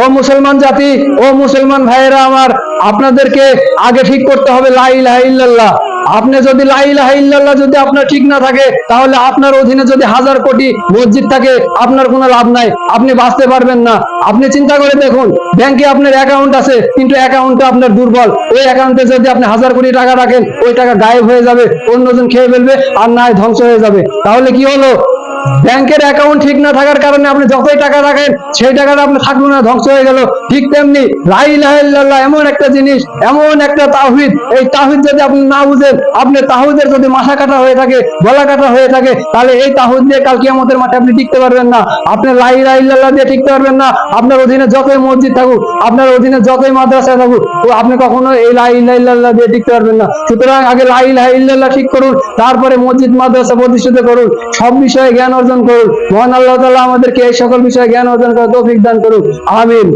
ও মুসলমান জাতি, ও মুসলমান ভাইয়েরা আমার, আপনাদেরকে আগে ঠিক করতে হবে লা ইলাহা আপনি যদি লা ইলাহা যদি আপনার ঠিক না থাকে, তাহলে আপনার অধীনে যদি হাজার কোটি মসজিদ থাকে, আপনার কোনো লাভ নাই। আপনি বাঁচতে পারবেন না। আপনি চিন্তা করে দেখুন, ব্যাংকে আপনার অ্যাকাউন্ট আছে, কিন্তু অ্যাকাউন্টটা আপনার দুর্বল। ওই অ্যাকাউন্টে যদি আপনি হাজার কোটি টাকা রাখেন, ওই টাকা গায়েব হয়ে যাবে, অন্যজন খেয়ে ফেলবে, আর না হয় ধ্বংস হয়ে যাবে। তাহলে কি হলো? ব্যাংকের অ্যাকাউন্ট ঠিক না থাকার কারণে আপনি যতই টাকা রাখেন, সেই টাকাটা আপনি থাকল না, ধ্বংস হয়ে গেল। ঠিক তেমনি লাই লাইল্লাহ এমন একটা জিনিস, এমন একটা তাহিদ এই তাহিদ যদি আপনি না বুঝেন, আপনি তাহিদের যদি মাথা কাটা হয়ে থাকে, গলা কাটা হয়ে থাকে, তাহলে এই তাহিদ দিয়ে কাল কিয়ামতের মাঠে আপনি টিকতে পারবেন না। আপনি লাই লাইল্লাহ দিয়ে টিকতে পারবেন না। আপনার অধীনে যতই মসজিদ থাকুক, আপনার অধীনে যতই মাদ্রাসা থাকুক তো আপনি কখনো এই লাই লাইল্লাহ দিয়ে টিকতে পারবেন না। সুতরাং আগে লাই লাইল্লাহ ঠিক করুন, তারপরে মসজিদ, মাদ্রাসা প্রতিষ্ঠিত করুন। সব বিষয়ে জ্ঞান অর্জন করুন মহান আল্লাহ তালা আমাদেরকে এই সকল বিষয়ে জ্ঞান অর্জন করার তৌফিক দান করুন আমিন।